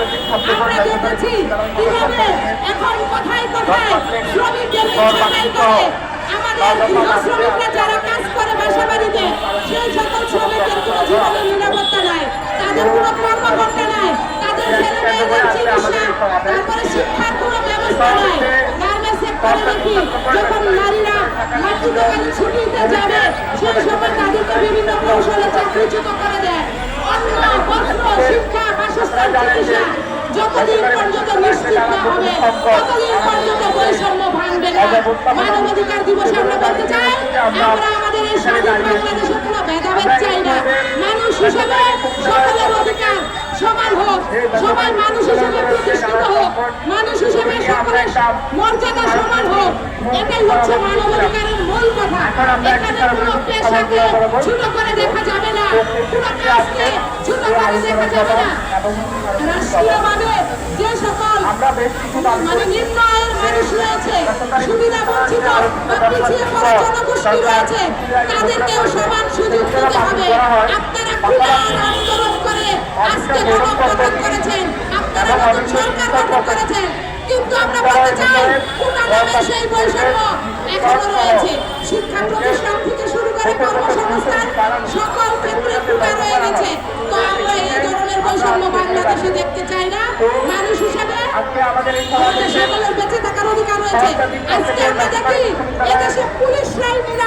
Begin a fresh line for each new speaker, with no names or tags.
আমরা দেখেছি কীভাবে এখন কোথায় কোথায় শ্রমিকদেরকে ছাঁটাই করে আমাদের গৃহ শ্রমিকরা যারা কাজ করে বাসা বাড়িতে সেই সকল শ্রমিকদের কোনো জীবনের নিরাপত্তা নাই তাদের কোনো কর্মকর্তা নাই তাদের ছেলে মেয়েদের চিকিৎসা তারপরে শিক্ষার কোনো ব্যবস্থা নাই। গার্মেন্টস সেক্টরে দেখি যখন নারীরা মাতৃ ছুটিতে যাবে সেই সময় যতদিন পর্যন্ত নিশ্চিত না হবে। ততদিন পর্যন্ত বৈষম্য ভাঙবে না। মানবাধিকার দিবসে আমরা বলতে চাই, আমরা আমাদের এই স্বাধীন বাংলাদেশে কোনো ভেদাভেদ চাই না। মানুষ হিসেবে সকলের অধিকার সমান হোক সবাই মানুষ হিসেবে প্রতিষ্ঠিত হোক, মানুষ হিসেবে সকলের মর্যাদা সমান হোক। এটাই হচ্ছে মানবাধিকারের মূল কথা। এখানে কোনো পেশাকে ছোট করে দেখা যাবে যে সকল মানে নিম্ন আয়ের মানুষ রয়েছে সুবিধা বঞ্চিত বা পিছিয়ে পড়া জনগোষ্ঠী রয়েছে তাদেরকেও সমান সুযোগ দিতে হবে। আপনারা খুদার আন্দোলন করে আজকে গণপ্রদান করেছেন। আপনারা নতুন সরকার গঠন করেছেন কিন্তু আমরা বলতে চাই কোটা নামে সেই বৈষম্য এখনও রয়েছে। শিক্ষা প্রতিষ্ঠান থেকে শুরু করে কর্মসংস্থান সকল ক্ষেত্রে কোটা রয়ে গেছে তো আমরা এই ধরনের বৈষম্য বাংলাদেশে দেখতে চাই না মানুষ হিসেবে আমাদের সকলের বেঁচে থাকার অধিকার রয়েছে। আজকে আমরা দেখি এদেশে পুলিশরাই ভোগে